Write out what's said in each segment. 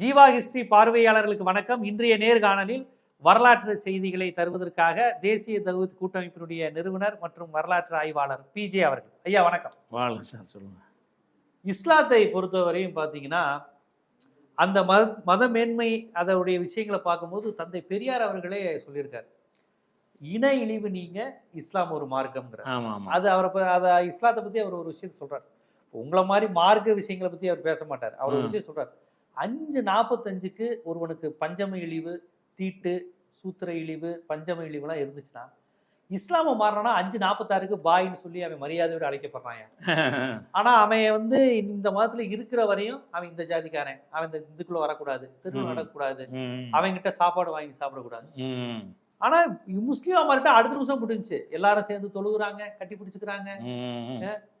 Jeeva history பார்வையாளர்களுக்கு வணக்கம். இன்றைய நேர்காணலில் வரலாற்று செய்திகளை தருவதற்காக தேசிய தகுதி கூட்டமைப்பினுடைய நிறுவனர் மற்றும் வரலாற்று ஆய்வாளர் பிஜே அவர்கள். ஐயா வணக்கம். சார் சொல்லுங்க. இஸ்லாத்தை பொறுத்தவரையும் பார்த்தீங்கன்னா அந்த மத மத மேன்மை அதனுடைய விஷயங்களை பார்க்கும்போது தந்தை பெரியார் அவர்களே சொல்லியிருக்காரு. இன இழிவு நீங்க இஸ்லாம் ஒரு மார்க்கம்ங்கிற. அது அவரை அதை இஸ்லாத்தை பத்தி அவர் ஒரு விஷயம் சொல்றாரு. உங்களை மாதிரி மார்க்க விஷயங்களை பத்தி அவர் பேச மாட்டார். அவர் ஒரு. விஷயம் சொல்றாரு. அஞ்சு நாற்பத்தஞ்சுக்கு ஒருவனுக்கு பஞ்சம இழிவு தீட்டு சூத்திர இழிவு பஞ்சம இழிவுலாம் இருந்துச்சுன்னா இஸ்லாம மாறினா அஞ்சு நாற்பத்தாறுக்கு பாயின்னு சொல்லி அவன் மரியாதையோடு அழைக்கப்படுறான். ஆனா அவன் வந்து இந்த மதத்துல இருக்கிற வரையும் அவன் இந்த ஜாதிக்காரன். அவன் இந்த இதுக்குள்ள வரக்கூடாது ம். நடக்கக்கூடாது. அவன்கிட்ட சாப்பாடு வாங்கி சாப்பிடக்கூடாது. ஆனா முஸ்லீமா மாறிட்டா அடுத்த நிமிஷம் முடிஞ்சுச்சு எல்லாரும் சேர்ந்து தொழுகுறாங்க கட்டி பிடிச்சுக்கிறாங்க.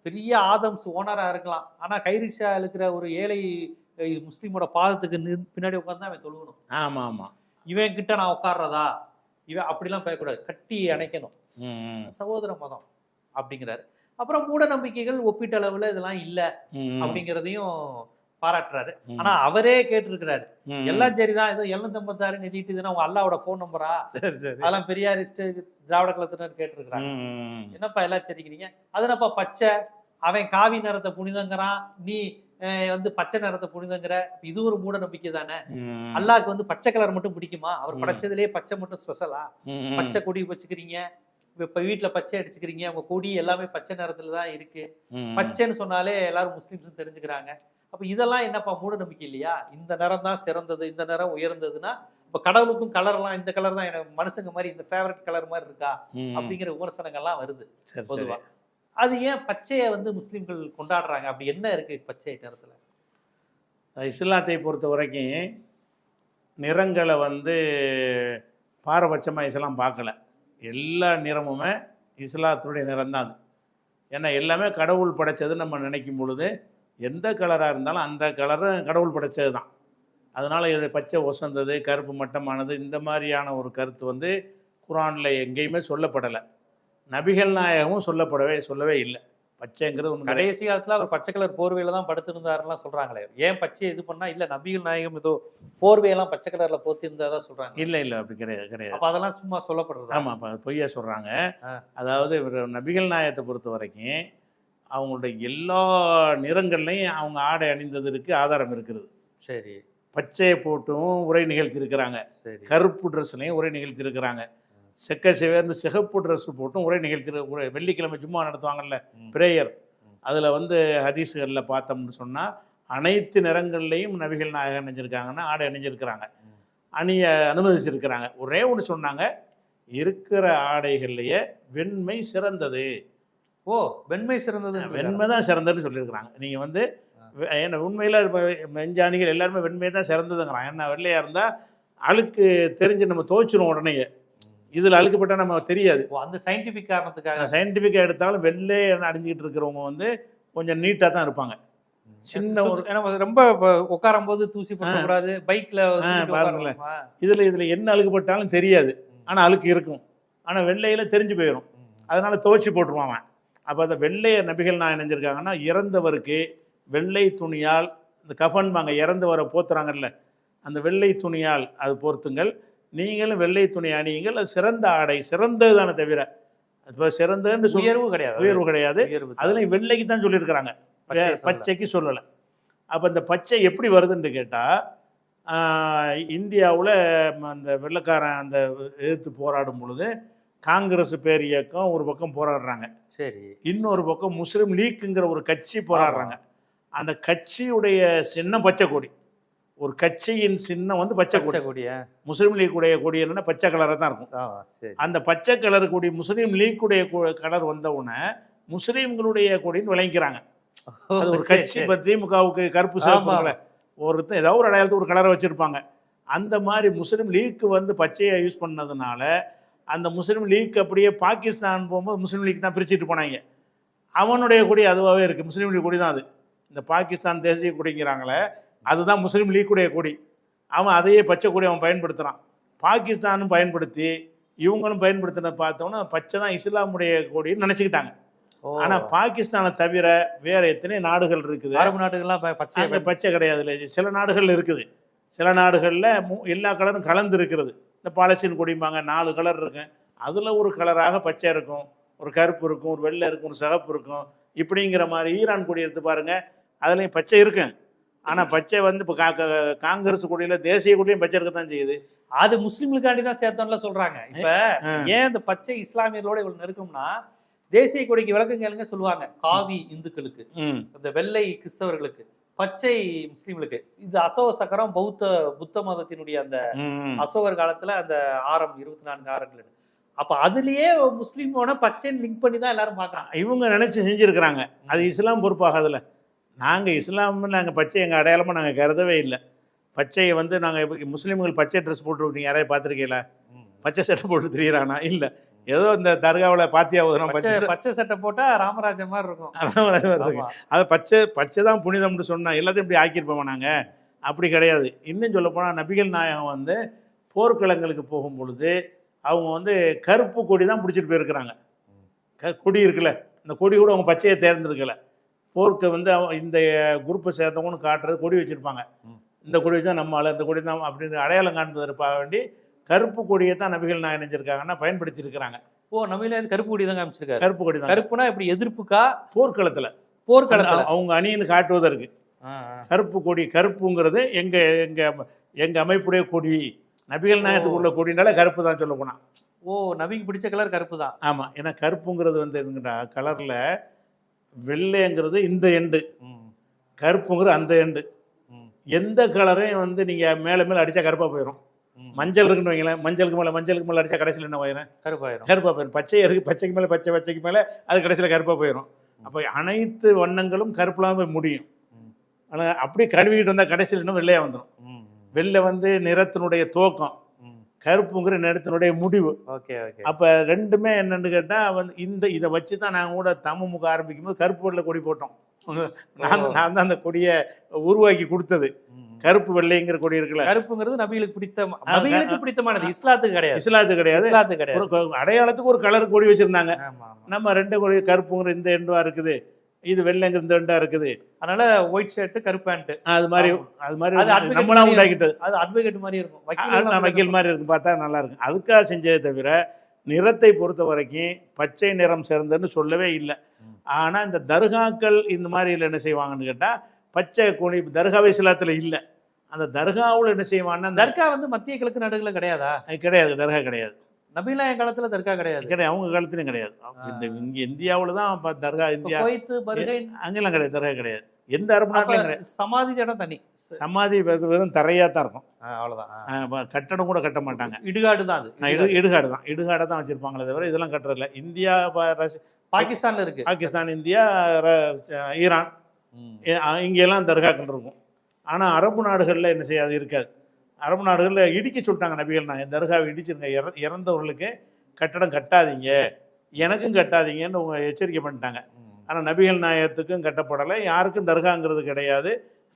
பெரிய ஆதம்ஸ் ஓனரா இருக்கலாம். ஆனா கைரிஷா இருக்கிற ஒரு ஏழை முஸ்லீமோட பாதத்துக்கு பின்னாடி உட்கார்ந்து அவன் தொழுகணும். ஆமா ஆமா. இவன் கிட்ட நான் உட்கார்றதா? இவன் அப்படிலாம் பேசக்கூடாது கட்டி அணைக்கணும். சகோதர மதம் அப்படிங்கிறாரு. அப்புறம் மூட நம்பிக்கைகள் ஒப்பீட்டளவுல இதெல்லாம் இல்ல அப்படிங்கிறதையும் பாராட்டுறாரு. ஆனா அவரே கேட்டிருக்கிறாரு. எல்லாம் சரிதான். ஏதோ எழுநூத்தி ஐம்பத்தாறு நிதிட்டுதுன்னா உங்க அல்லாவோட போன் நம்பரா அதெல்லாம் பெரியாரிஸ்ட் திராவிட கலத்தினர் கேட்டிருக்கிறாங்க. என்னப்பா எல்லாம் சரிக்கிறீங்க? அதனப்பா பச்சை? அவன் காவி நிறத்தை புனிதங்கிறான். நீ வந்து பச்சை நிறத்தை புனிதங்கிற இது ஒரு மூட நம்பிக்கை தானே? ம், அல்லாஹ்க்கு வந்து பச்சை கலர் மட்டும் பிடிக்குமா? அவர். படைச்சதுலயே பச்சை மட்டும் ஸ்பெஷலா பச்சை கொடி வச்சுக்கிறீங்க. இப்ப வீட்டுல பச்சை அடிச்சுக்கிறீங்க. உங்க கொடி எல்லாமே பச்சை நிறத்துல தான் இருக்கு. பச்சைன்னு சொன்னாலே எல்லாரும் முஸ்லிம்ஸ் தெரிஞ்சுக்கிறாங்க. அப்ப இதெல்லாம் என்னப்பா மூட நம்பிக்கை இல்லையா? இந்த நிறம் தான் சிறந்தது இந்த நிறம் உயர்ந்ததுன்னா இப்ப கடவுளுக்கும் கலர்லாம் இந்த கலர் தான் எனக்கு மனுஷங்க மாதிரி இந்த ஃபேவரட் கலர் மாதிரி இருக்கா? அப்படிங்கிற விமர்சனங்கள்லாம் வருது. பொதுவா. அது ஏன் பச்சையை வந்து முஸ்லீம்கள் கொண்டாடுறாங்க? அப்படி என்ன இருக்கு பச்சை நிறத்தில்? இஸ்லாத்தை பொறுத்த வரைக்கும் நிறங்களை வந்து பாரபட்சமாக இஸ்லாம் பார்க்கல. எல்லா நிறமுமே இஸ்லாத்துடைய நிறம் தான் அது. ஏன்னா எல்லாமே கடவுள் படைச்சது நம்ம நினைக்கும் பொழுது எந்த கலராக இருந்தாலும் அந்த கலரும் கடவுள் படைச்சது தான். அதனால் இது பச்சை ஒசந்தது கருப்பு மட்டமானது இந்த மாதிரியான ஒரு கருத்து வந்து குரானில் எங்கேயுமே சொல்லப்படலை. நபிகள் நாயகமும் சொல்லப்படவே சொல்லவே இல்லை. பச்சைங்கிறது கடைசி காலத்துல அவர் பச்சை கலர் போர்வையில தான் படுத்திருந்தாருலாம் சொல்றாங்களே. ஏன் பச்சையை இது பண்ணா? இல்ல நபிகள் நாயகம் ஏதோ போர்வையெல்லாம் பச்சை கலர்ல போத்திருந்ததா சொல்றாங்க. இல்லை இல்லை அப்படி கிடையாது கிடையாது. அப்ப அதெல்லாம் சும்மா சொல்லப்படுறது? ஆமாம் பொய்யா சொல்கிறாங்க. அதாவது இவர் நபிகள் நாயகத்தை பொறுத்த வரைக்கும் அவங்களுடைய எல்லா நிறங்கள்லையும் அவங்க ஆடை அணிந்ததற்கு ஆதாரம் இருக்கிறது சரி. பச்சையை போட்டும் உரை நிகழ்த்தியிருக்கிறாங்க சரி. கருப்பு ட்ரெஸ்லையும் உரை நிகழ்த்தியிருக்கிறாங்க செக்க செவேர்னு சிகப்பு ட்ரெஸ் போட்டும் உரை நிகழ்த்தி உரை வெள்ளிக்கிழமை ஜும்மா நடத்துவாங்கல்ல. பிரேயர். அதில் வந்து ஹதீஸுகளில் பார்த்தோம்னு சொன்னால் அனைத்து நிறங்கள்லையும் நபிகள் நாயகம் அணிஞ்சிருக்காங்கன்னா ஆடை அணிஞ்சிருக்கிறாங்க. அணிய அனுமதிச்சிருக்கிறாங்க. ஒரே ஒன்று சொன்னாங்க இருக்கிற ஆடைகள்லையே வெண்மை சிறந்தது. ஓ வெண்மை சிறந்தது வெண்மை தான் சிறந்ததுன்னு சொல்லியிருக்கிறாங்க. நீங்கள் வந்து ஏன்னா உண்மையில் மெஞ்சாணிகள் எல்லாருமே வெண்மை தான் சிறந்ததுங்கிறாங்க. ஏன்னா வெள்ளையாக இருந்தால் அழுக்கு தெரிஞ்சு நம்ம துவைச்சிரும் உடனே இதில் அழுக்குப்பட்டால் நம்ம தெரியாது. அந்த சயின்டிபிக் காரணத்துக்காக. சயின்டிஃபிக்காக எடுத்தாலும் வெள்ளை அணிஞ்சிக்கிட்டு இருக்கிறவங்க வந்து கொஞ்சம் நீட்டாக தான் இருப்பாங்க. சின்ன ஒரு- ஏன்னா ரொம்ப உட்காரும் போது தூசி போடக்கூடாது பைக்ல பாருங்களேன். இதில் இதில் என்ன அழுக்குப்பட்டாலும் தெரியாது. ஆனால் அழுக்கு இருக்கும். ஆனால் வெள்ளையில் தெரிஞ்சு போயிடும் அதனால துவைச்சி போட்டுருவான் அவன். அப்போ அந்த வெள்ளைய நபிகள் நான் நினைஞ்சிருக்காங்கன்னா இறந்தவருக்கு வெள்ளை துணியால் இந்த கஃன்பாங்க இறந்தவரை போத்துறாங்கல்ல அந்த வெள்ளை துணியால் அது போர்த்துங்கள். நீங்களும் வெள்ளை துணி அணியுங்கள். அது சிறந்த ஆடை சிறந்தது தானே தவிர இப்போ சிறந்ததுன்னு உயர்வு கிடையாது. உயர்வு கிடையாது. அதுலேயும் வெள்ளைக்கு தான் சொல்லியிருக்கிறாங்க. பச்சைக்கு சொல்லலை. அப்போ இந்த பச்சை எப்படி வருதுன்னு கேட்டால் இந்தியாவில் அந்த வெள்ளைக்காரன் அந்த எதிர்த்து போராடும் பொழுது காங்கிரஸ் பேர் இயக்கம் ஒரு பக்கம் போராடுறாங்க. சரி. இன்னொரு பக்கம் முஸ்லீம் லீக்குங்கிற ஒரு கட்சி போராடுறாங்க. அந்த கட்சியுடைய சின்னம் பச்சை கொடி. ஒரு கட்சியின் சின்னம் வந்து பச்சை கொடி. கொடியா? முஸ்லீம் லீக்குடைய கொடி என்னன்னா பச்சை கலராக தான் இருக்கும். அந்த பச்சை கலர் கொடி முஸ்லீம் லீக்குடைய கொ- கலர் வந்த உடனே முஸ்லீம்களுடைய கொடின்னு விளங்கிக்கிறாங்க. அது ஒரு கட்சி திமுகவுக்கு கருப்பு ஆமா. சிவப்புல ஒருத்தன் ஏதாவது ஒரு அடையாளத்துக்கு ஒரு கலரை வச்சிருப்பாங்க. அந்த மாதிரி முஸ்லீம் லீக் வந்து பச்சையை யூஸ் பண்ணதுனால அந்த முஸ்லீம் லீக் அப்படியே பாகிஸ்தான் போகும்போது முஸ்லீம் லீக் தான் பிரிச்சுட்டு போனாங்க. அவனுடைய கொடி அதுவாகவே இருக்குது முஸ்லீம் லீக் கொடி தான் அது. இந்த பாகிஸ்தான் தேசிய கொடிங்கிறாங்களே அதுதான் முஸ்லீம் லீக்குடைய கொடி. அவன் அதையே பச்சை கொடி அவன் பயன்படுத்துகிறான் பாகிஸ்தானும் பயன்படுத்தி இவங்களும் பயன்படுத்தின பார்த்தோன்னா பச்சை தான் இஸ்லாமுடைய கொடின்னு நினச்சிக்கிட்டாங்க. ஓ. ஆனா பாகிஸ்தானை தவிர வேற எத்தனை நாடுகள் இருக்குது. அரபு நாட்டுகள்லாம் ப- பச்சையை அங்க பச்சை கிடையாது சில நாடுகள் இருக்குது. சில நாடுகளில் எல்லா கலரும் கலந்து இருக்கிறது. இந்த பாலஸ்தீன் கொடிம்பாங்க நாலு கலர் இருக்கும் அதில் ஒரு கலராக பச்சை இருக்கும் ஒரு கருப்பு இருக்கும் ஒரு வெள்ளை இருக்கும் ஒரு சிகப்பு இருக்கும். இப்படிங்கிற மாதிரி ஈரான் கொடி எடுத்து பாருங்க அதுலேயும் பச்சை இருக்கும் ஆனால் பச்சை வந்து இப்போ காங்கிரஸ் கொடியில் தேசிய கொடியும் பச்சை இருக்க தான் செய்யுது. அது முஸ்லிம்களுக்காண்டி தான் சேர்த்தோம்ல சொல்றாங்க. இப்ப. ஏன் இந்த பச்சை இஸ்லாமியர்களோட இவ்வளவு நெருக்கம்னா தேசிய கொடிக்கு விளக்கம் கேளுங்க சொல்லுவாங்க. காவி இந்துக்களுக்கு இந்த வெள்ளை கிறிஸ்தவர்களுக்கு பச்சை முஸ்லிம்களுக்கு. இது அசோக சக்கரம் பௌத்த புத்த மதத்தினுடைய அந்த அசோகர் காலத்துல அந்த ஆரம் இருபத்தி நான்கு ஆரங்கள் அப்ப அதுலயே முஸ்லீமோட பச்சைன்னு லிங்க் பண்ணி தான் எல்லாரும் பாக்குறாங்க இவங்க நினச்சி செஞ்சுருக்கிறாங்க. அது இஸ்லாம் பொறுப்பாகாதுல்ல நாங்கள் இஸ்லாம்னு நாங்கள் பச்சை எங்கள் அடையாளமாக நாங்கள் கருதவே இல்லை. பச்சையை வந்து நாங்கள் முஸ்லீம்கள் பச்சை ட்ரெஸ் போட்டு விட்டீங்க யாரையும் பார்த்துருக்கீங்களா? பச்சை சட்டை போட்டு திரியிறானா? இல்லை. ஏதோ இந்த தர்காவில் பாத்தியா ஓதுறோம் பச்சை பச்சை சட்டை போட்டா ராமராஜன் மாதிரி இருக்கும். அதான் ஒரு இது இருக்கு. ஆமா. அதை பச்சை பச்சை தான் புனிதம்னு சொன்னா எல்லாத்தையும் இப்படி ஆக்கியிருப்போம் நாங்கள் அப்படி கிடையாது. இன்னும் சொல்ல போனால் நபிகள் நாயகம் வந்து போர்க்களங்களுக்கு போகும் பொழுது அவங்க வந்து கருப்பு கொடி தான் பிடிச்சிட்டு போயிருக்கிறாங்க. க கொடி இருக்குல்ல. இந்த கொடி கூட அவங்க பச்சையை தேர்ந்தெடுக்கல. போருக்கு வந்து இந்த குரூப்பை சேர்ந்தவங்கன்னு காட்டுறது கொடி வச்சுருப்பாங்க. இந்த கொடி வச்சா நம்ம ஆளு இந்த கொடி தான் அப்படின்னு அடையாளம் காண்பதற்காக வேண்டி கருப்பு கொடியை தான் நபிகள் நாயகம் நினைச்சிருக்காங்கன்னா பயன்படுத்தி இருக்கிறாங்க ஓ நவீன கருப்பு கொடி தான் காமிச்சிருக்காரு. கருப்பு கொடி தான். கருப்புனா இப்படி எதிர்ப்புக்கா? போர்க்களத்தில். போர்க்களத்துல. அவங்க அணின்னு காட்டுவதற்கு. கருப்பு கொடி கருப்புங்கிறது எங்க எங்க எங்க அமைப்புடைய கொடி. நபிகள் நாயகத்துக்கு உள்ள கொடினால கருப்பு தான் சொல்ல போனா. ஓ நபிக்கு பிடிச்ச கலர் கருப்பு தான். ஆமா ஏன்னா கருப்புங்கிறது வந்து என்னங்கடா கலர்ல வெள்ளைங்கிறது இந்த எண்டு கருப்புங்கிறது அந்த எண்டு எந்த கலரையும் வந்து நீங்க மேல மேல அடிச்சா கருப்பா போயிடும் மஞ்சள் இருக்குன்னு வைங்களேன் மஞ்சளுக்கு மேல மஞ்சளுக்கு மேல அடிச்சா கடைசியில் என்ன போயிடும் கருப்பாயிரும் கருப்பா போயிடும் பச்சை இருக்கு பச்சைக்கு மேல பச்சை பச்சைக்கு மேல அது கடைசியில் கருப்பா போயிடும் அப்போ அனைத்து வண்ணங்களும் கருப்புலாம் போய் முடியும். ம். ஆனா அப்படி கழுவிக்கிட்டு வந்தா கடைசியில் இன்னும் வெள்ளையா வந்துடும் ம், வெள்ளை வந்து நிறத்தினுடைய துவக்கம். ம். கருப்புங்கிற நிறத்தினுடைய முடிவு. Okay okay. அப்போ ரெண்டுமே என்னன்னு கேட்டால் வந்து இந்த இதை வச்சு தான் நாங்கள் கூட தமுமுக ஆரம்பிக்கும் போது கருப்பு வெள்ளை கொடி போட்டோம். நான். நான் தான் அந்த கொடியை உருவாக்கி கொடுத்தது. கருப்பு வெள்ளைங்கிற கொடி இருக்குல்ல. கருப்புங்கிறது நபிகளுக்கு பிடித்த நபிகளுக்கு பிடித்தமானது. இஸ்லாத்துக்கு கிடையாது. இஸ்லாத்து கிடையாது. இஸ்லாத்துக்கு கிடையாது. அடையாளத்துக்கு ஒரு கலர் கொடி வச்சிருந்தாங்க. நம்ம ரெண்டு கொடி கருப்புங்கிற இந்த எண்டுவா இருக்குது. இது வெள்ளைங்கிற இந்த இருக்குது. அதனால ஒயிட் ஷர்ட் கருப்பு பேண்ட் அது மாதிரி. அது மாதிரி நம்மளா உண்டாக்கிட்டது. அது அட்வொகேட் மாதிரி இருக்கும். வக்கீல் மாதிரி இருக்கும். பார்த்தா நல்லா இருக்கும். அதுக்காக செஞ்சதே தவிர நிறத்தை பொறுத்த வரைக்கும் பச்சை நிறம் சேர்ந்ததுன்னு சொல்லவே இல்லை. ஆனால் இந்த தர்காக்கள் இந்த மாதிரி என்ன செய்வாங்கன்னு கேட்டால் பச்சை கொடி தர்காவை இஸ்லாத்தில் இல்லை. அந்த தர்காவில் என்ன செய்வாங்கன்னா தர்கா வந்து மத்திய கிழக்கு நாடுகள்ல கிடையாதா? கிடையாது தர்கா கிடையாது. நபிலாய காலத்துல தர்கா கிடையாது. கிடையாது அவங்க காலத்துலையும் கிடையாது. இந்த இங்கே இந்தியாவில் தான் தர்கா இந்தியா அங்கெல்லாம் கிடையாது தர்கா கிடையாது. எந்த அரபு நாட்டிலும் கிடையாது. சமாதி இடம் தனி. சமாதி வெறும் தரையாக தான் இருக்கும். அவ்வளவுதான். கட்டடம் கூட கட்ட மாட்டாங்க. இடுகாடு தான் அது. இடுகாடு தான். இடுகாடை தான் வச்சிருப்பாங்களே தவிர இதெல்லாம் கட்டுறதில்ல. இந்தியா பாகிஸ்தான்ல இருக்கு. Pakistan India Iran. இங்கெல்லாம் தர்காக்கள் இருக்கும். ஆனால் அரபு நாடுகளில் என்ன செய்யாது இருக்காது. அரபு நாடுகளில் இடிக்க சொல்லிட்டாங்க நபிகள். நான் தர்காவை இடிச்சிருங்க. இற இறந்தவர்களுக்கு கட்டடம் கட்டாதீங்க. எனக்கும் கட்டாதீங்கன்னு உங்க எச்சரிக்கை பண்ணிட்டாங்க. ஆனால் நபிகள் நாயகத்துக்கும் கட்டப்படலை. யாருக்கும் தர்காங்கிறது கிடையாது.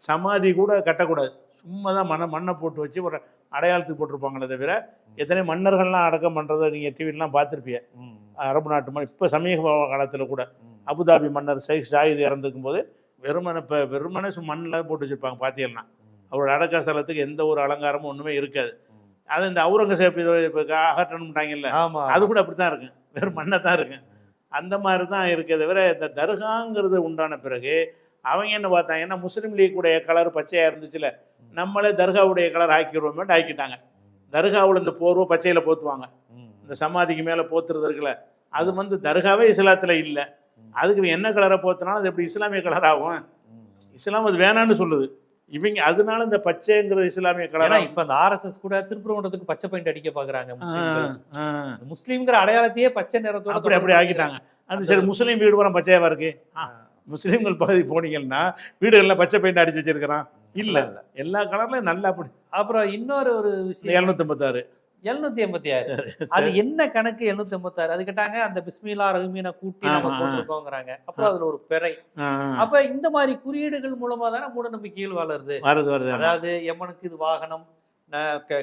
சமாதி கூட கட்டக்கூடாது. சும்மா தான் மண்ணை மண்ணை போட்டு வச்சு ஒரு அடையாளத்துக்கு போட்டிருப்பாங்களே தவிர எத்தனை மன்னர்கள்லாம் அடக்கம் பண்ணுறதை நீங்கள் டிவிலாம் பார்த்துருப்பீங்க. அரபு நாட்டு மண் இப்போ சமீப காலத்தில் கூட அபுதாபி மன்னர் ஷேக் ஷாயித் இறந்துக்கும் போது வெறுமனை இப்போ வெறுமனை மண்ணில் போட்டு வச்சுருப்பாங்க. பார்த்தீங்கன்னா அவரோட அடக்க ஸ்தலத்துக்கு எந்த ஒரு அலங்காரமும் ஒன்றுமே இருக்காது. அது இந்த அவுரங்கசீப் இப்போ அகற்றணும்ட்டாங்கல்ல அது கூட அப்படி தான் இருக்கு. வெறும் மண்ணை தான் இருக்கு. அந்த மாதிரி தான் இருக்கே தவிர இந்த தர்காங்கிறது உண்டான பிறகு அவங்க என்ன பார்த்தாங்கன்னா முஸ்லீம் லீக்குடைய கலர் பச்சையாக இருந்துச்சுல நம்மளே தர்காவுடைய கலர் ஆக்கிடுவோமேட்டு ஆக்கிட்டாங்க. தர்காவில் இந்த போர்வை பச்சையில் போத்துவாங்க. இந்த சமாதிக்கு மேலே போத்துறது இருக்குல்ல அது வந்து தர்காவே இஸ்லாத்தில் இல்லை. அதுக்கு என்ன கலரை போத்தினாலும் அது எப்படி இஸ்லாமிய கலர் ஆகும்? இஸ்லாம் அது வேணான்னு சொல்லுது. இவங்க அதனால இந்த பச்சைங்கிறது இஸ்லாமிய கலர் இப்ப அந்த ஆர்எஸ்எஸ் கூட திருப்பரங்குன்றத்துக்கு பச்சை பெயிண்ட் அடிக்க பாக்குறாங்க முஸ்லீம்ங்கிற அடையாளத்தையே பச்சை நிறத்தோட அப்படி அப்படி ஆக்கிட்டாங்க. அது சரி முஸ்லீம் வீடு பூரா பச்சையாவா இருக்கு? முஸ்லீம்கள் பகுதி போனீங்கன்னா வீடுகள்ல பச்சை பெயிண்ட் அடிச்சு வச்சிருக்கிறான். இல்ல இல்ல எல்லா கலர்லயும் நல்லா அப்படி. அப்புறம் இன்னொரு ஒரு விஷயம் எழுநூத்தி ஐம்பத்தாறு எழுநூத்தி எண்பத்தி ஆறு. அது என்ன கணக்கு எழுநூத்தி எண்பத்தி ஆறு? அது கேட்டாங்க அந்த பிஸ்மிலா ரஹ்மீனை கூட்டி ஆமா. போட்டிருக்கோங்கிறாங்க. அப்புறம் அதுல ஒரு பிறை. அப்ப இந்த மாதிரி குறியீடுகள் மூலமா தானே மூட நம்பிக்கைகள் வளருது. அதாவது எமனுக்கு இது வாகனம்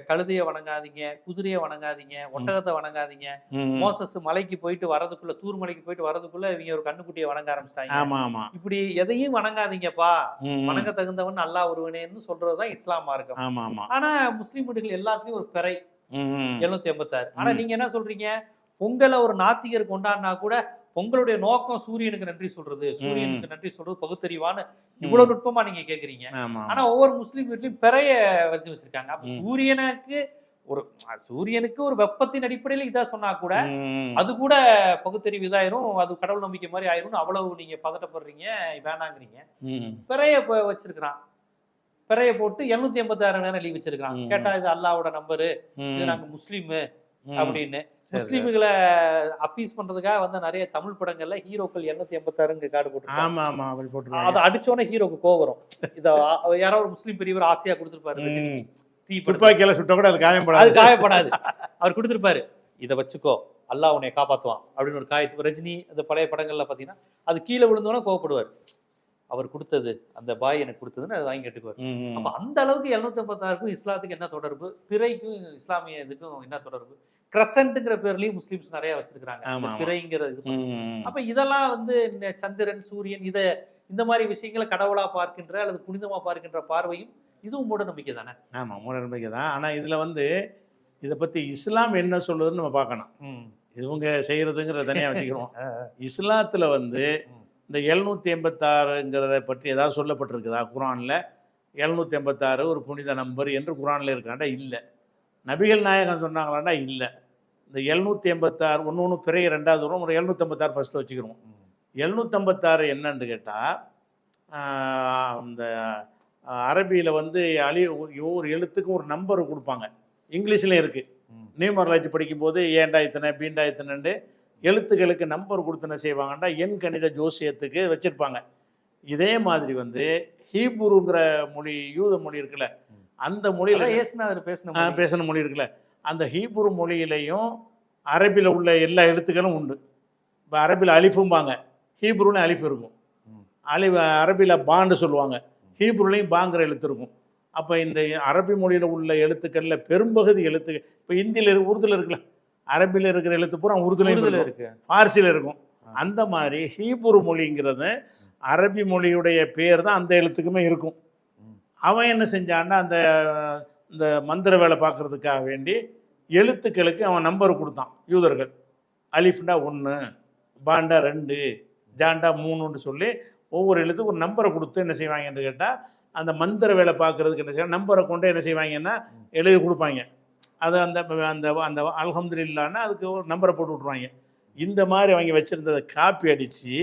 கழுதைய வணங்காதீங்க குதிரையை வணங்காதீங்க ஒட்டகத்தை வணங்காதீங்க. மோசஸ் மலைக்கு போயிட்டு வரதுக்குள்ள தூர் மலைக்கு போயிட்டு வரதுக்குள்ள இவங்க ஒரு கண்ணுக்குட்டியை வணங்க ஆரம்பிச்சிட்டாங்க. இப்படி எதையும் வணங்காதீங்கப்பா. வணங்க தகுந்தவன் நல்லா ஒருவனேன்னு சொல்றதுதான் இஸ்லாம் ஆமா. ஆனா முஸ்லீம் வீடுகள் எல்லாத்துலயும் ஒரு பிறை. எழுநூத்தி எண்பத்தாறு. ஆனா. நீங்க என்ன சொல்றீங்க? பொங்கலை ஒரு நாத்திகர் கொண்டாடினா கூட பொங்கலுடைய நோக்கம் சூரியனுக்கு நன்றி சொல்றது. சூரியனுக்கு நன்றி சொல்றது பகுத்தறிவான்னு இவ்வளவு நுட்பமா நீங்க கேக்குறீங்க. ஆனா ஒவ்வொரு முஸ்லீம் வீட்லயும் பிறைய வச்சு வச்சிருக்காங்க. அப்ப. சூரியனுக்கு ஒரு சூரியனுக்கு ஒரு வெப்பத்தின் அடிப்படையில இதா சொன்னா கூட. அது கூட பகுத்தறிவு இதாயிரும். அது கடவுள் நம்பிக்கை மாதிரி ஆயிரும் அவ்வளவு நீங்க பதட்டப்படுறீங்க வேணாங்கிறீங்க. பிறைய வச்சிருக்கிறான். பிறைய போட்டு எழுநூத்தி எண்பத்தி ஆறு நேரம் லீவ் வச்சிருக்கான் ம். கேட்டா இது அல்லாவோட நம்பரு. இது நாங்க முஸ்லீம். அப்படின்னு. முஸ்லீம்களை அப்பீஸ் பண்றதுக்காக வந்த நிறைய தமிழ் படங்கள்ல ஹீரோக்கள் எண்ணூத்தி எண்பத்தாறுங்க கார்டு போட்டு அதை அடிச்சோன்னே ஹீரோக்கு கோவம் வரும். இத ஆ- யாரோ ஒரு முஸ்லீம் பெரியவர் ஆசையா கொடுத்துருப்பாரு. துப்பாக்கியால சுட்ட கூட அது அது காயப்படாது. காயப்படாது அவர் கொடுத்திருப்பாரு. இத வச்சுக்கோ அல்லாஹ் உன்னை காப்பாத்துவான் அப்படின்னு ஒரு காயத்து. ரஜினி அந்த பழைய படங்கள்ல பாத்தீங்கன்னா அது கீழே விழுந்தோன்னே கோவப்படுவார். அவர் கொடுத்தது அந்த பாய் எனக்கு கொடுத்ததுன்னு அதை வாங்கி கேட்டுக்குவார். அப்ப அந்த அளவுக்கு எழுநூத்தி ஐம்பத்தாறுக்கும் இஸ்லாத்துக்கு என்ன தொடர்பு? பிறைக்கும் இஸ்லாமிய இதுக்கும் என்ன தொடர்பு? கிரசன்ட்ங்கிற பேர்லயும் முஸ்லிம்ஸ் நிறைய வச்சிருக்காங்க ஆமா, இந்த ஆமா. பிறைங்கிற இது ம். அப்ப இதெல்லாம் வந்து சந்திரன் சூரியன் இத இந்த மாதிரி விஷயங்களை கடவுளா பார்க்கின்ற அல்லது புனிதமா பார்க்கின்ற பார்வையும் இதுவும் மூட நம்பிக்கை தானே? ஆமா மூட நம்பிக்கை தான். ஆனா இதுல வந்து இதை பத்தி இஸ்லாம் என்ன சொல்லுதுன்னு நம்ம பார்க்கணும். இவங்க செய்யறதுங்கிற தனியா வச்சுக்கிறோம் இஸ்லாத்துல வந்து. இந்த எழுநூத்தி எண்பத்தாறுங்கிறத பற்றி ஏதாவது சொல்லப்பட்டிருக்குதா? குரான்ல எழுநூத்தி எண்பத்தாறு ஒரு புனித நம்பர் என்று குரான்ல இருக்காண்டா? இல்லை. நபிகள் நாயகம் சொன்னாங்களாண்டா? இல்லை. இந்த எழுநூத்தி எண்பத்தாறு ஒன்று ஒன்று பிறைய ரெண்டாவது வரும் ஒரு எழுநூத்தி ஐம்பத்தாறு ஃபர்ஸ்ட் வச்சுக்கிறோம். எழுநூத்தம்பத்தாறு என்னன்னு கேட்டால் இந்த அரபியில் வந்து அழி ஒரு எழுத்துக்கு ஒரு நம்பர் கொடுப்பாங்க. இங்கிலீஷில் இருக்குது. நியூமராலஜி படிக்கும்போது ஏண்டா இத்தனை பீண்டா இத்தனைண்டு எழுத்துக்களுக்கு நம்பர் கொடுத்து என்ன செய்வாங்கன்னா எண் கணித ஜோசியத்துக்கு வச்சுருப்பாங்க இதே மாதிரி வந்து ஹீப்ருங்கிற மொழி யூத மொழி இருக்குல்ல. அந்த மொழியில் இயேசுநாதர் பேசின. பேசின மொழி இருக்குல்ல அந்த ஹீப்ரு மொழியிலையும் அரபியில் உள்ள எல்லா எழுத்துக்களும் உண்டு இப்போ அரபியில் அலிஃபும்பாங்க ஹீப்ருன்னு அலிஃப் இருக்கும். அலி அரபியில் பாண்டு சொல்லுவாங்க ஹீப்ருலையும் பாங்கிற எழுத்து இருக்கும் அப்போ இந்த அரபி மொழியில் உள்ள எழுத்துக்களில் பெரும்பகுதி எழுத்து இப்போ இந்தியில் உருதுல இருக்குல்ல அரபியில் இருக்கிற எழுத்து பூரா உருதுல இருக்கு. ஃபார்சியில் இருக்கும். அந்த மாதிரி ஹீப்ரு மொழிங்கிறது அரபி மொழியுடைய பேர் தான் அந்த எழுத்துக்குமே இருக்கும். அவன் என்ன செஞ்சான்னா அந்த இந்த மந்திர வேலை பார்க்கறதுக்காக வேண்டி எழுத்துக்களுக்கு அவன் நம்பர் கொடுத்தான் யூதர்கள். அலிஃப்டா ஒன்று பாண்டா ரெண்டு ஜாண்டா மூணுன்னு சொல்லி ஒவ்வொரு எழுத்துக்கும் ஒரு நம்பரை கொடுத்து என்ன செய்வாங்கன்னு கேட்டால் அந்த மந்திர வேலை பார்க்கறதுக்கு என்ன செய்வாங்க நம்பரை கொண்டு என்ன செய்வாங்கன்னா எழுதி கொடுப்பாங்க. அது அந்த அந்த அந்த அல்ஹம்துலில்லான்னா அதுக்கு ஒரு நம்பரை போட்டு விட்ருவாங்க இந்த மாதிரி அவங்க வச்சுருந்ததை காப்பி அடித்து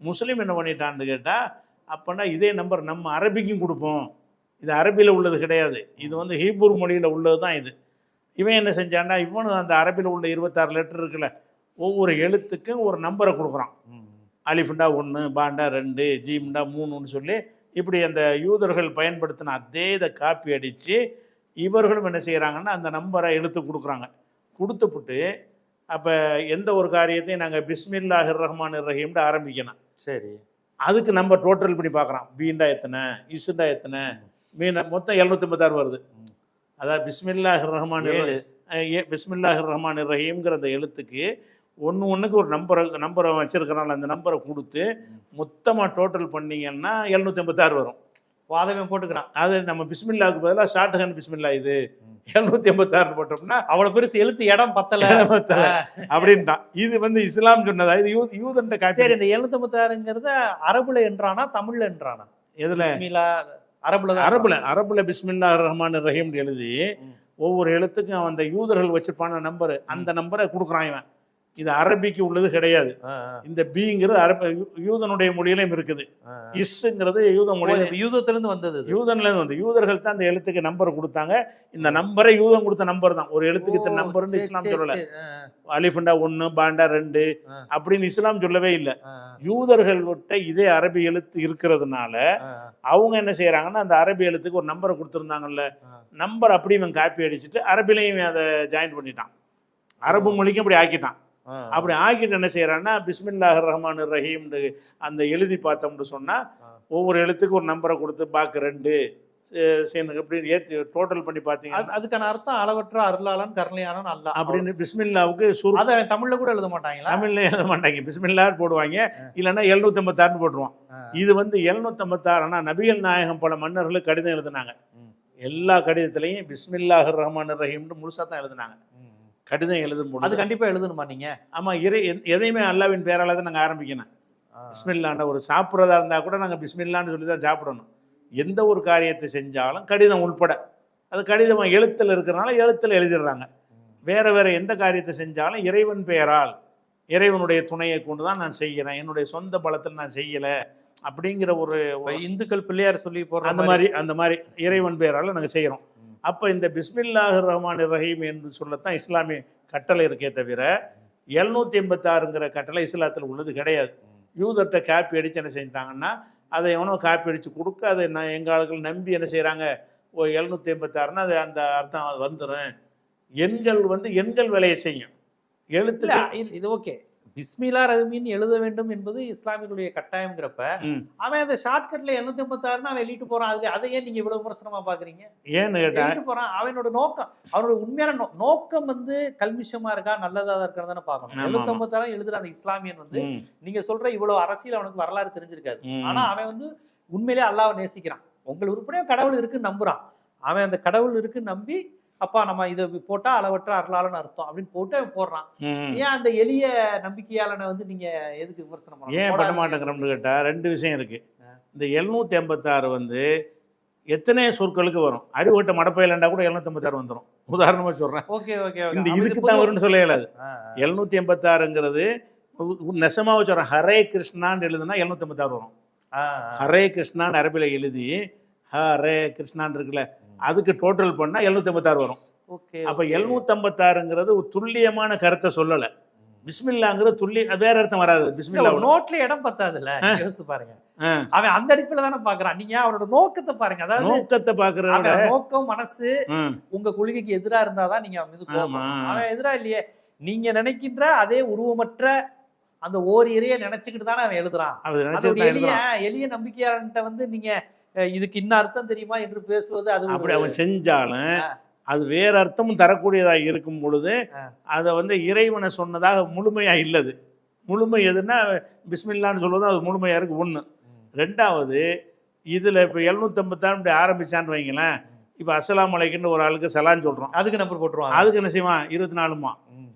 முஸ்லீம் என்ன பண்ணிட்டான்னு கேட்டால் அப்போனா இதே நம்பர் நம்ம அரபிக்கும் கொடுப்போம். இது அரபியில் உள்ளது கிடையாது. இது வந்து ஹீப்ரு மொழியில் உள்ளது தான் இது. இவன் என்ன செஞ்சான்னா இவனும் அந்த அரபியில் உள்ள இருபத்தாறு லெட்டர் இருக்குல்ல ஒவ்வொரு எழுத்துக்கும் ஒரு நம்பரை கொடுக்குறான். அலிஃபுண்டா ஒன்று பாண்டா ரெண்டு ஜீம்டா மூணுன்னு சொல்லி இப்படி அந்த யூதர்கள் பயன்படுத்தின அதே இதை காப்பி அடித்து இவர்களும் என்ன செய்கிறாங்கன்னா அந்த நம்பரை எழுத்து கொடுக்குறாங்க. கொடுத்துப்புட்டு அப்போ எந்த ஒரு காரியத்தையும் நாங்கள் பிஸ்மில்லாஹிர் ரஹ்மான் ரஹீம்னு ஆரம்பிக்கணும். சரி. அதுக்கு நம்ம டோட்டல் பண்ணி பார்க்குறோம். பீண்டா எத்தனை? இசுண்டா எத்தனை? மீன் மொத்தம் எழுநூத்தம்பத்தாறு வருது. அதாவது பிஸ்மில்லாஹிர் ரஹ்மான் பிஸ்மில்லாஹிர் ரஹ்மான் ரஹீம்ங்கிற அந்த எழுத்துக்கு ஒன்று ஒன்றுக்கு ஒரு நம்பரை நம்பரை வச்சிருக்கிறனால அந்த நம்பரை கொடுத்து மொத்தமாக டோட்டல் பண்ணீங்கன்னா எழுநூத்தி எண்பத்தாறு வரும். வாதவன் போட்டுக்கிறான். அது நம்ம பிஸ்மில்லாவுக்கு பதிலாக ஷார்ட் ஹேண்ட் பிஸ்மில்லா இது. எழுநூத்தி எண்பத்தாறு போட்டோம்னா அவ்வளவு பெருசு எழுத்து இடம் பத்தல. பத்தல. அப்படின்ட்டான் இது வந்து இஸ்லாம் சொன்னதா? இது யூ யூதன்ட்ட சரி இந்த எழுநூத்தி ஐம்பத்தாறுங்கிறத அரபுல என்றானா தமிழ்ல என்றானா? எதுல? அரபுல அரபுல அரபுல பிஸ்மில்லா ரஹ்மான் ரஹீம் எழுதி. ஒவ்வொரு எழுத்துக்கும் அந்த யூதர்கள் வச்சிருப்பான நம்பர். அந்த நம்பரை கொடுக்குறான் இவன். இது அரபிக்கு உள்ளது கிடையாது. இந்த பிங்கிறது அரப யூதனுடைய மொழியிலும் இருக்குது. இஸ்ங்கிறது யூத மொழியில. இது யூதத்துல இருந்து வந்தது இது. யூதன்ல இருந்து வந்து யூதர்கள் தான் அந்த எழுத்துக்கு நம்பர் கொடுத்தாங்க. இந்த நம்பரை யூதன் கொடுத்த நம்பர் தான். ஒரு எழுத்துக்கு இத்தனை நம்பர்னு இஸ்லாம் சொல்லல. அலிஃபண்டா ஒன்று பாண்டா ரெண்டு. அப்படின்னு இஸ்லாம் சொல்லவே இல்லை. ஆ, ஆ, யூதர்கள் விட்ட இதே அரபி எழுத்து இருக்கிறதுனால அவங்க என்ன செய்றாங்கன்னா அந்த அரபி எழுத்துக்கு ஒரு நம்பரை கொடுத்துருந்தாங்கல்ல. நம்பர் அப்படி இவன் காப்பி அடிச்சுட்டு அரபிலையும் அதை ஜாயின் பண்ணிட்டான். அரபு மொழிக்கும் அப்படி ஆக்கிட்டான். அப்படி ஆக்கிட்டு என்ன செய்யறான்னா பிஸ்மில்லாஹ் ரஹ்மான் ரஹீம் அந்த எழுதி பார்த்தோம்னு சொன்னா. ஒவ்வொரு எழுத்துக்கு ஒரு நம்பரை கொடுத்து பாக்கு ரெண்டு எப்படி ஏற்றி டோட்டல் பண்ணி பார்த்தீங்கன்னா அது- அதுக்கான அர்த்தம் அளவற்ற அருளாளன் கருணையாளன் அல்ல அப்படின்னு பிஸ்மில்லாவுக்கு சுரு அதை தமிழ்ல கூட எழுத மாட்டாங்களா தமிழ்ல எழுத மாட்டாங்க பிஸ்மில்லான்னு போடுவாங்க இல்லைன்னா எழுநூத்தம்பத்தாறுன்னு போட்டுருவான். இது வந்து எழுநூத்தம்பத்தாறுனா நபிகள் நாயகம் பல மன்னர்களுக்கு கடிதம் எழுதினாங்க. எல்லா கடிதத்திலையும் பிஸ்மில்லாஹ் ரஹ்மான் ரஹீம்னு முழுசா தான் எழுதினாங்க. கடிதம் எழுதும் அது போது கண்டிப்பா எழுதணுமா நீங்க? ஆமா இறை எதையுமே அல்லாவின் பேரால தான் நாங்கள் ஆரம்பிக்கணும். பிஸ்மில்லாண்ட ஒரு சாப்பிட்றதா இருந்தால் கூட நாங்கள் பிஸ்மில்லான்னு சொல்லி தான் சாப்பிடணும். எந்த ஒரு காரியத்தை செஞ்சாலும் கடிதம் உள்பட. அது கடிதம் எழுத்தில் இருக்கிறனால எழுத்தில் எழுதிடுறாங்க. வேற வேற எந்த காரியத்தை செஞ்சாலும் இறைவன் பெயரால் இறைவனுடைய துணையை கொண்டு தான் நான் செய்கிறேன். என்னுடைய சொந்த பலத்தில் நான் செய்யலை அப்படிங்கிற ஒரு இந்துக்கள் பிள்ளையார் சொல்லி போடுற அந்த மாதிரி அந்த மாதிரி இறைவன் பெயரால் நாங்கள் செய்கிறோம். அப்போ இந்த பிஸ்மில்லாஹ் ரஹ்மான் ரஹீம் என்று சொல்லத்தான் இஸ்லாமிய கட்டளை இருக்கே தவிர எழுநூத்தி எண்பத்தாறுங்கிற கட்டளை இஸ்லாத்தில் உள்ளது கிடையாது. யூதர்கிட்ட காப்பி அடித்து என்ன செஞ்சிட்டாங்கன்னா அதை எவனோ காப்பி அடித்து கொடுக்க அதை நான் எங்கள் ஆளுகள் நம்பி என்ன செய்கிறாங்க ஓ எழுநூற்றி எண்பத்தாறுனா அது அந்த அர்த்தம் வந்துடும் எண்கள் வந்து எண்கள் வேலையை செய்யும். எழுத்து இது ஓகே. பிஸ்மிலா ரஹ்மீன் எழுத வேண்டும் என்பது இஸ்லாமியர்களுடைய கட்டாயம்ங்கிறப்ப. அவன் அந்த ஷார்ட்கட்ல எண்ணூத்தி ஐம்பத்தாறுனா அவன் எழுதிட்டு போறான். அதுல அதை ஏன் நீங்க இவ்வளவு விமர்சனமா பாக்குறீங்க? கேட்டா எழுதிட்டு போறான். அவனோட நோக்கம் அவனோட உண்மையான நோக்கம் வந்து கல்மிஷமா இருக்கா நல்லதா இருக்கா தானே பாக்கணும் ஆமா, எழுநூத்தி. ஐம்பத்தாறு எழுதுற அந்த இஸ்லாமியன் வந்து நீங்க சொல்ற இவ்வளவு அரசியல் அவனுக்கு வரலாறு தெரிஞ்சிருக்காது. ஆனா அவன் வந்து உண்மையிலே அல்லாஹ்வை நேசிக்கிறான். உங்கள் உருப்படியா கடவுள் இருக்குன்னு நம்புறான். அவன் அந்த கடவுள் இருக்குன்னு நம்பி அப்பா நம்ம இதை போட்டா அளவற்ற அருளாளன் அர்த்தம் அப்படின்னு போட்டு போடுறான். ஏன் அந்த எளிய நம்பிக்கையாளனை வந்து நீங்க எதுக்கு விமர்சனம்? ஏன் பண்ண. மாட்டேங்கிறோம்னு கேட்டா ரெண்டு விஷயம் இருக்கு இந்த எழுநூத்தி எண்பத்தாறு வந்து எத்தனை சொற்களுக்கு வரும் அறிவுகட்ட மடப்பையிலண்டா கூட எழுநூத்தி எண்பத்தாறு வந்துடும் உதாரணமா சொல்றேன் ஓகே ஓகே. இந்த இதுக்கு தான் வரும்னு சொல்ல இயலாது. எழுநூத்தி எண்பத்தாறுங்கிறது நெசமாவை சொல்றேன் ஹரே கிருஷ்ணான்னு எழுதுனா எழுநூத்தி எண்பத்தாறு வரும். ஹரே கிருஷ்ணான்னு அரபில எழுதி ஹரே கிருஷ்ணான்னு இருக்குல்ல அதுக்கு டோட்டல் பண்ணா எழுநூத்தி எண்பத்தாறு வரும். ஓகே அப்ப ஓகே. எழுநூத்தி ஐம்பத்தாறுங்கிறது ஒரு துல்லியமான கருத்தை சொல்லல. பிஸ்மில்லாங்கிறது துல்லிய வேற அர்த்தம் வராது. பிஸ்மில்லா நோட்ல இடம் பத்தாதுல்ல. யோசிச்சு பாருங்க. அவன் அந்த அடிப்புல தானே பாக்குறான். நீங்க அவனோட நோக்கத்தை பாருங்க. அதாவது நோக்கத்தை அவன் நோக்கம் மனசு உங்க கொள்கைக்கு எதிரா இருந்தாதான் நீங்க அவன் மீது. அவன் எதிரா இல்லையே. நீங்க நினைக்கின்ற அதே உருவமற்ற அந்த ஓர் இறைய நினைச்சுக்கிட்டு தானே அவன் எழுதுறான். எளிய எளிய நம்பிக்கையாளன்ட்ட வந்து நீங்க இதுக்கு இன்ன அர்த்தம் தெரியுமா என்று பேசுவது அது அப்படி அவன் செஞ்சாலும். அது வேற அர்த்தமும் தரக்கூடியதா இருக்கும் பொழுது. அதை வந்து இறைவனை சொன்னதாக முழுமையா இல்லது முழுமை எதுன்னா பிஸ்மில்லான்னு சொல்வது அது முழுமையா இருக்கு ஒண்ணு ரெண்டாவது இதுல இப்ப இப்படி ஆரம்பிச்சான்னு வைங்களேன் இப்ப அஸ்ஸலாமு அலைக்குன்னு ஒரு ஆளுக்கு சலான் சொல்றோம். அதுக்கு நம்பர் போட்டுருவாங்க. அதுக்கு என்ன செய்வான்? இருபத்தி நாலுமா.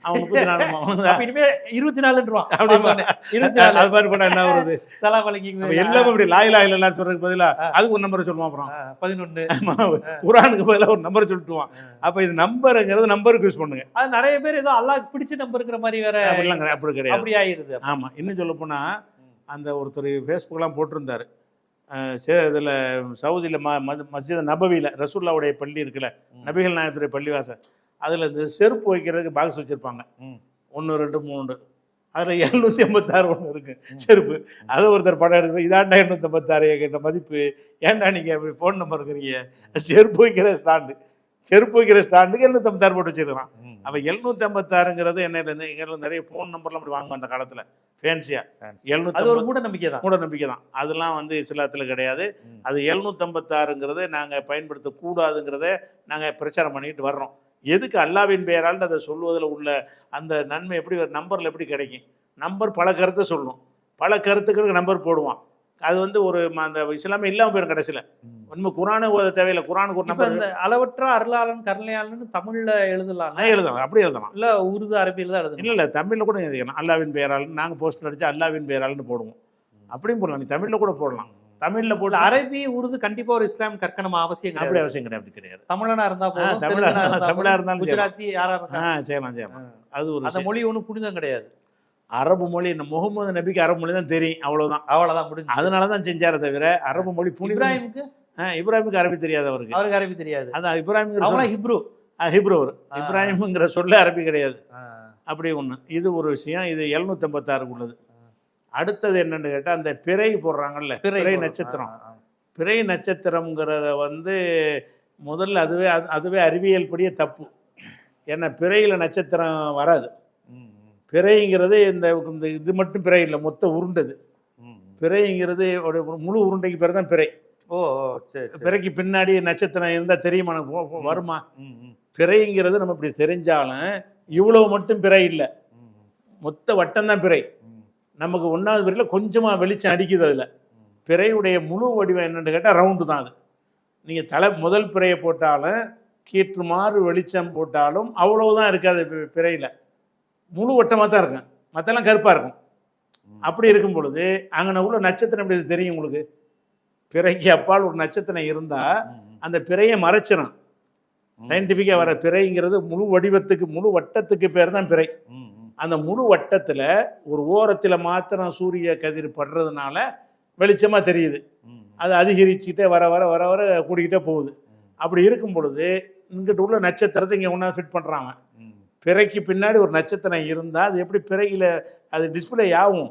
அவன் முப்பத்தி நாலுமா இனிமே இருபத்தி நாலுன்றான் அப்படிமா? இருபத்தி நாலு. அது மாதிரி பண்ணா என்ன வருது சலாம் அப்ப அலைக்கும் எல்லாமே இப்படி லாயிலா இல்லைன்னா சொல்றதுக்கு பதிலா அதுக்கு ஒரு நம்பர் சொல்லுவான் அப்புறம். பதினொன்னு. ஆமா, குரானுக்கு பதிலா ஒரு நம்பர் சொல்லிட்டுவான். அப்ப இது நம்பருங்கிறது நம்பருக்கு யூஸ் பண்ணுங்க. அது நிறைய பேர் ஏதோ அல்லாஹ் பிடிச்ச நம்பருங்கிற மாதிரி வேற அப்படிலாம் அப்படி கிடையாது. அப்படி ஆயிருது ஆமா. இன்னும் சொல்ல போனா அந்த ஒருத்தர் ஃபேஸ்புக்கெலாம் போட்டிருந்தாரு. இதுல சவுதியில ம மது- மஸ்ஜித் நபவியில ரசூல்லாவுடைய பள்ளி இருக்குல்ல. நபிகள் நாயகத்துடைய பள்ளிவாசல் அதுல இந்த செருப்பு வைக்கிறதுக்கு பாக்ஸ் வச்சிருப்பாங்க. ஒன்று ரெண்டு மூணு அதுல எழுநூத்தி எண்பத்தாறு ஒன்று இருக்கு செருப்பு. அதை ஒருத்தர் படம் எடுத்து இதாண்டா எண்ணூத்தி எண்பத்தாறு கேட்ட மதிப்பு. ஏன்டா நீங்க இப்படி ஃபோன் நம்பர் இருக்கிறீங்க? செருப்பு வைக்கிற ஸ்டாண்டு செருப்பு வைக்கிற ஸ்டாண்டுக்கு எழுநூத்தி ஐம்பத்தாறு போட்டு வச்சிருக்கான் ம். அப்ப எழுநூத்தி ஐம்பத்தாறுங்கிறது என்ன இங்க நிறைய ஃபோன் நம்பர்லாம் அப்படி வாங்குவோம் அந்த காலத்துல. ஃபேன்சியா அது ஒரு எழுநூத்தி மூட நம்பிக்கை தான். மூட நம்பிக்கை தான் அதெல்லாம் வந்து இஸ்லாத்துல கிடையாது. அது எழுநூத்தம்பத்தாறுங்கிறத நாங்க பயன்படுத்தக்கூடாதுங்கிறத நாங்க பிரச்சாரம் பண்ணிட்டு வர்றோம். எதுக்கு அல்லாவின் பெயரால் அதை சொல்வதில் உள்ள அந்த நன்மை எப்படி ஒரு நம்பர்ல எப்படி கிடைக்கும்? நம்பர் பல கருத்தை சொல்லும். பல கருத்துக்களுக்கு நம்பர் போடுவான். அது வந்து ஒரு அந்த இஸ்லாமே இல்லாம போயிரும் கடைசியில. உண்மை குரானு தேவையில்லை. குரானுக்கு ஒரு நம்பர். இந்த அளவற்ற அருளாளன் கருணையாளன் தமிழ்ல எழுதலாம் எழுதலாம். அப்படி எழுதலாம். இல்ல உருது அரபியில தான் எழுதணும். இல்ல இல்ல தமிழ்ல கூட எழுதிக்கலாம். அல்லாவின் பெயரால். நாங்க போஸ்டர் அடிச்சு அல்லாவின் பெயரால்னு போடுவோம். அப்படியும் போடலாம். நீ தமிழ்ல கூட போடலாம். தமிழ்ல போட்டு அரபி உருது கண்டிப்பா ஒரு இஸ்லாம் கற்க நம்ம அவசியம் அப்படி அவசியம் கிடையாது. கிடையாது. தமிழனா இருந்தா போதும் தமிழா இருந்தாலும் குஜராத்தி யாரா செய்யலாம். செய்யலாம் அது ஒரு அந்த. மொழி ஒண்ணும் புனிதம் கிடையாது. அரபு மொழி இந்த முகமது நபிக்கு அரபு மொழி தான் தெரியும் அவ்வளவுதான். அவ்வளவுதான் முடிஞ்சு அதனால தான் செஞ்சாரே தவிர அரபு மொழி புனித இப்ராஹிமுக்கு அரபி தெரியாது அவருக்கு. அவருக்கு அரபி தெரியாது. அதான் சொல். ஹிப்ரு. ஹிப்ரு அவர். இப்ராஹிம்ங்கிற சொல்ல அரபி கிடையாது. அப்படி ஒண்ணு. இது ஒரு விஷயம். இது எழுநூத்தி ஐம்பத்தாறுக்கு உள்ளது அடுத்தது என்னன்னு கேட்டா அந்த பிறை போடுறாங்கல்ல. பிறை. நட்சத்திரம். பிறை நட்சத்திரம்ங்கிறத வந்து முதல்ல அதுவே அது- அதுவே அறிவியல் படியே தப்பு. ஏன்னா பிறையில நட்சத்திரம் வராது. பிறைங்கிறது இந்த இந்த இது மட்டும் பிறை இல்லை. மொத்த உருண்டது. பிறைங்கிறது முழு உருண்டைக்கு பேர் தான் பிறை. ஓ. பிறைக்கு பின்னாடி நட்சத்திரம் இருந்தால் தெரியுமா எனக்கு? வருமா? பிறைங்கிறது நம்ம இப்படி தெரிஞ்சாலும் இவ்வளவு மட்டும் பிறை இல்லை. மொத்த வட்டம் தான் பிறை நமக்கு ஒன்றாவது பிறையில் கொஞ்சமாக வெளிச்சம் அடிக்குது அதில். பிறையுடைய முழு வடிவம் என்னன்னு கேட்டால் ரவுண்டு தான் அது. நீங்கள் தலை முதல் பிறையை போட்டாலும் கீற்று மாறு வெளிச்சம் போட்டாலும் அவ்வளவுதான் இருக்காது பிறையில. முழு வட்டமாக தான் இருக்கும். மற்றெல்லாம் கருப்பாக இருக்கும். அப்படி இருக்கும் பொழுது அங்கே உள்ள நட்சத்திரம் எப்படி தெரியும் உங்களுக்கு? பிறைக்கு அப்பால் ஒரு நட்சத்திரம் இருந்தால் அந்த பிறையை மறைச்சிடும் சயின்டிஃபிக்காக வர பிறைங்கிறது முழு வடிவத்துக்கு முழு வட்டத்துக்கு பேர் தான் பிறை. அந்த முழு வட்டத்தில் ஒரு ஓரத்தில் மாத்திரம் சூரிய கதிர் படுறதுனால வெளிச்சமாக தெரியுது. அது அதிகரிச்சுக்கிட்டே வர வர வர வர கூடிக்கிட்டே போகுது. அப்படி இருக்கும் பொழுது இங்கிட்ட உள்ள நட்சத்திரத்தை இங்கே ஒன்றா ஃபிட் பண்ணுறாங்க பிறைக்கு பின்னாடி ஒரு நட்சத்திரம் இருந்தால் அது எப்படி பிறையில் அது டிஸ்பிளே ஆகும்?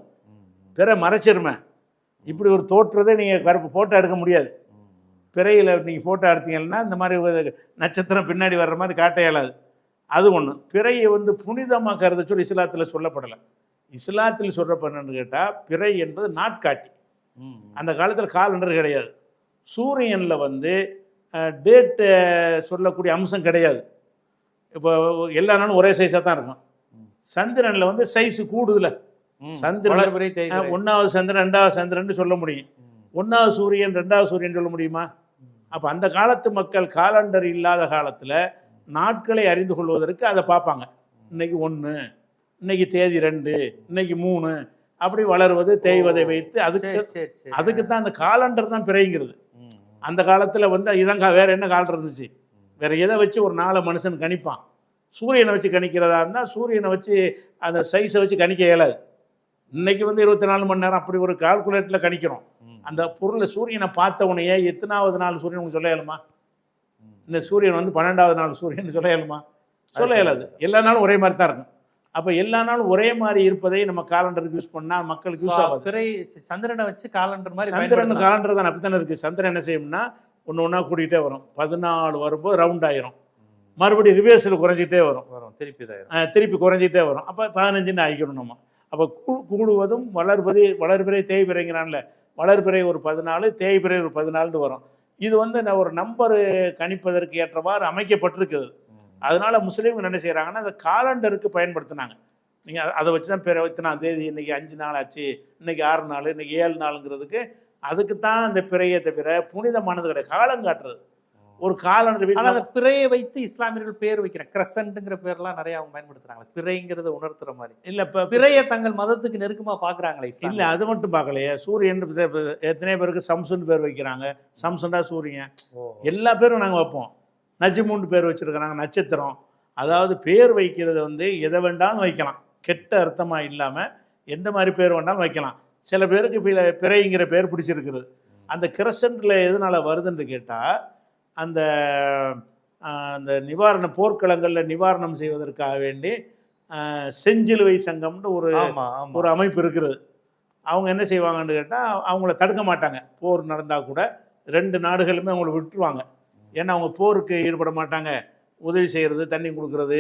பிறை மறைச்சிருமே. இப்படி ஒரு தோற்றத்தை நீங்கள் கருப்பு ஃபோட்டோ எடுக்க முடியாது. பிறையில் நீங்கள் ஃபோட்டோ எடுத்தீங்கன்னா இந்த மாதிரி நட்சத்திரம் பின்னாடி வர்ற மாதிரி காட்ட இயலாது அது ஒன்று பிறையை வந்து புனிதமாக கருத சொல்லி இஸ்லாத்தில் சொல்லப்படலை. இஸ்லாத்தில் சொல்லப்படணுன்னு கேட்டால் பிறை என்பது நாட்காட்டி. அந்த காலத்தில் காலண்டர் கிடையாது. சூரியனில் வந்து டேட்டு சொல்லக்கூடிய அம்சம் கிடையாது. இப்போ எல்லா நாளும் ஒரே சைஸாக தான் இருக்கும். சந்திரனில் வந்து சைஸ் கூடுதல. சந்திரன். ஒன்றாவது சந்திரன் ரெண்டாவது சந்திரன் சொல்ல முடியும். ம், ஒன்றாவது சூரியன் ரெண்டாவது சூரியன் சொல்ல முடியுமா? அப்போ அந்த காலத்து மக்கள் காலண்டர் இல்லாத காலத்தில் நாட்களை அறிந்து கொள்வதற்கு அதை பார்ப்பாங்க. இன்னைக்கு ஒன்று இன்னைக்கு தேதி ரெண்டு இன்னைக்கு மூணு அப்படி வளருவது தேய்வதை வைத்து அதுக்கு. அதுக்கு தான் அந்த காலண்டர் தான் பிறைங்கிறது ம். அந்த காலத்தில் வந்து இதான் கா- வேற என்ன காலண்டர் இருந்துச்சு? வேற எதை வச்சு ஒரு நாளை மனுஷன் கணிப்பான்? சூரியனை வச்சு கணிக்கிறதா இருந்தால் சூரியனை வச்சு அந்த சைஸை வச்சு கணிக்க இயலாது. இன்னைக்கு வந்து இருபத்தி நாலு மணி நேரம் அப்படி ஒரு கால்குலேட்டரில் கணிக்கிறோம். அந்த பொருளை சூரியனை பார்த்த உடனே எத்தனாவது நாள் சூரியன் உங்களுக்கு சொல்ல இயலுமா. இந்த சூரியன் வந்து பன்னெண்டாவது நாள் சூரியன் சொல்ல இயலுமா? சொல்ல இயலாது. எல்லா நாளும் ஒரே மாதிரி தான் இருக்கும். அப்போ எல்லா நாளும் ஒரே மாதிரி இருப்பதை நம்ம காலண்டருக்கு யூஸ் பண்ணால் மக்களுக்கு யூஸ் ஆகாது. பிறை சந்திரனை வச்சு காலண்டர் மாதிரி சந்திரன். காலண்டர் தான் அப்படித்தானே இருக்குது சந்திரன் என்ன செய்யும்னா ஒன்று ஒன்றா கூட்டிகிட்டே வரும். பதினாலு வரும்போது ரவுண்ட் ஆயிரும். மறுபடியும் ரிவர்ஸில் குறைஞ்சிட்டே வரும். வரும். திருப்பி திருப்பி குறைஞ்சிட்டே வரும். அப்போ பதினஞ்சுன்னு ஆகிக்கணும் நம்ம. அப்போ கூடுவதும் வளர்பதி வளர்பிறை தேய்பிறைங்கிறான்ல. வளர்பிறை ஒரு பதினாலு தேய்பிறை ஒரு பதினாலுன்னு வரும். இது வந்து நான் ஒரு நம்பர் கணிப்பதற்கு ஏற்றவாறு அமைக்கப்பட்டிருக்குது. அதனால முஸ்லீம்கள் என்ன செய்கிறாங்கன்னா அந்த காலண்டருக்கு பயன்படுத்தினாங்க. நீங்கள் அதை வச்சு தான் பிற இத்தனாம் தேதி இன்னைக்கு அஞ்சு நாள் ஆச்சு இன்னைக்கு ஆறு நாள் இன்னைக்கு ஏழு நாளுங்கிறதுக்கு அதுக்கு தான் அந்த பிறையை தவிர புனிதமானது கிடையாது. காலம் காட்டுறது. ஒரு காலண்டர் பிறையை வைத்து இஸ்லாமியர்கள் பேர் வைக்கிறேன் கிரசன்ட்ங்கிற பேர்லாம் நிறைய அவங்க பயன்படுத்துறாங்க. பிறைங்கிறத உணர்த்துற மாதிரி. இல்லை இப்போ பிறையை தங்கள் மதத்துக்கு நெருக்கமா பாக்குறாங்களே இல்லை அது மட்டும் பார்க்கலையே. சூரியன் எத்தனை பேருக்கு சம்சுன்னு பேர் வைக்கிறாங்க. சம்சுண்டா சூரியன். எல்லா பேரும் நாங்கள் வைப்போம். நஜ்முன்னு பேர் வச்சிருக்கிறாங்க நட்சத்திரம். அதாவது பேர் வைக்கிறது வந்து எதை வேண்டாலும் வைக்கலாம். கெட்ட அர்த்தமாக இல்லாமல் எந்த மாதிரி பேர் வேண்டாலும் வைக்கலாம். சில பேருக்கு பிற- பிறைங்கிற பேர் பிடிச்சிருக்கிறது. அந்த கிரசண்டில் எதனால் வருதுன்னு கேட்டால் அந்த அந்த நிவாரண போர்க்களங்களில் நிவாரணம் செய்வதற்காக வேண்டி செஞ்சிலுவை சங்கம்னு ஒரு ஒரு அமைப்பு இருக்கிறது அவங்க என்ன செய்வாங்கன்னு கேட்டால் அவங்கள தடுக்க மாட்டாங்க. போர் நடந்தால் கூட ரெண்டு நாடுகளுமே அவங்கள விட்டுருவாங்க. ஏன்னா அவங்க போருக்கு ஈடுபட மாட்டாங்க. உதவி செய்கிறது தண்ணி கொடுக்கறது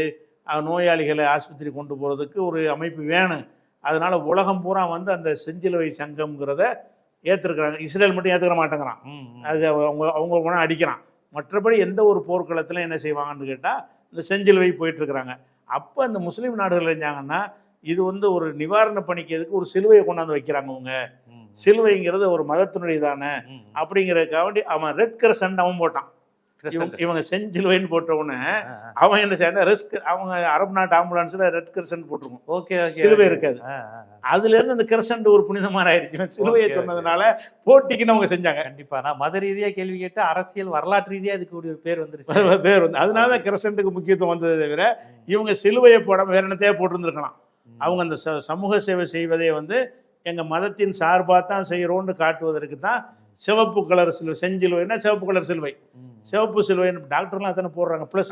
நோயாளிகளை ஆஸ்பத்திரி கொண்டு போகிறதுக்கு ஒரு அமைப்பு வேணும். அதனால் உலகம் பூரா வந்து அந்த செஞ்சிலுவை சங்கம்ங்கிறத ஏற்றுருக்குறாங்க இஸ்ரேல் மட்டும் ஏற்றுக்க மாட்டேங்கிறான். அது அவங்க அவங்க கூட அடிக்கிறான். மற்றபடி எந்த ஒரு போர்க்களத்தில் என்ன செய்வாங்கன்னு கேட்டால் இந்த செஞ்சிலுவை போயிட்டுருக்குறாங்க அப்போ அந்த முஸ்லீம் நாடுகள் இருந்தாங்கன்னா இது வந்து ஒரு நிவாரண பணிக்கு எதுக்கு ஒரு சிலுவையை கொண்டாந்து வைக்கிறாங்க அவங்க சிலுவைங்கிறது ஒரு மதத்தினுடைய தானே. அப்படிங்கிறதுக்காக அவன் ரெட் கிரசண்ட் அவன் போட்டான். இவங்க செஞ்சிலுவைன்னு போட்ட உடனே ஆ, ஆ. அவன் என்ன செய்யணும் ரெஸ்க் அவங்க அரபு நாட்டு ஆம்புலன்ஸில் ரெட் கிரசண்ட் போட்டிருக்கும். ஓகே சிலுவை. இருக்காது. அதுல இருந்து அந்த கிரசண்ட் ஒரு புனிதமான ஆயிடுச்சு. சிலுவையை. சொன்னதுனால போட்டிக்குன்னு அவங்க செஞ்சாங்க. கண்டிப்பா. நான் மத ரீதியா கேள்வி கேட்டு அரசியல் வரலாற்று ரீதியா இதுக்கு ஒரு பேர் வந்துருச்சு. பேர் வந்து. அதனால தான் கிரசண்ட்டுக்கு முக்கியத்துவம் வந்ததை தவிர இவங்க சிலுவையை போடாம வேற என்னத்தையே போட்டிருந்துருக்கலாம். அவங்க அந்த சமூக சேவை செய்வதே வந்து எங்க மதத்தின் சார்பாக தான் செய்கிறோன்னு காட்டுவதற்கு தான் சிவப்பு கலர் சிலுவை செஞ்சிலுவைன்னா சிவப்பு கலர் சிலுவை. சிவப்பு சிலுவை டாக்டர்லாம் தானே போடுறாங்க. ப்ளஸ்.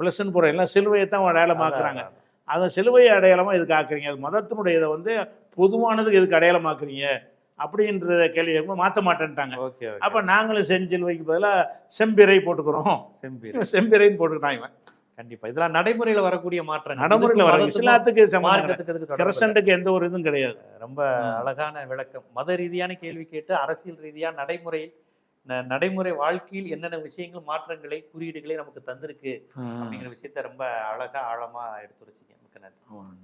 ப்ளஸ்ன்னு போடுறாங்க எல்லாம் சிலுவையை தான் அடையாளமாக்குறாங்க. அந்த சிலுவையை அடையாளமாக இதுக்கு ஆக்குறீங்க? அது மதத்தினுடைய இதை வந்து பொதுவானதுக்கு எதுக்கு அடையாளமாக்குறீங்க அப்படின்றத கேள்வி கேட்கும்போது மாற்ற மாட்டேன்ட்டாங்க. அப்போ நாங்களும் செஞ்சிலுவைக்கு பதிலாக செம்பிறை போட்டுக்கிறோம். செம்பீர். இவன் செம்பிறைன்னு போட்டுக்கிட்டான் இவன். கண்டிப்பா. இதெல்லாம் நடைமுறையில வரக்கூடிய மாற்றம். நடைமுறையில் வர இஸ்லாத்துக்கு இதுக்கு. கிரசண்டுக்கு எந்த ஒரு இதுவும் கிடையாது. ரொம்ப அழகான விளக்கம். மத ரீதியான கேள்வி கேட்டு அரசியல் ரீதியா நடைமுறையில் நடைமுறை வாழ்க்கையில் என்னென்ன விஷயங்கள் மாற்றங்களை குறியீடுகளை நமக்கு தந்திருக்கு. அப்படிங்கிற விஷயத்த ரொம்ப அழகா ஆழமா எடுத்துரைச்சிங்க மிக்க நன்றி.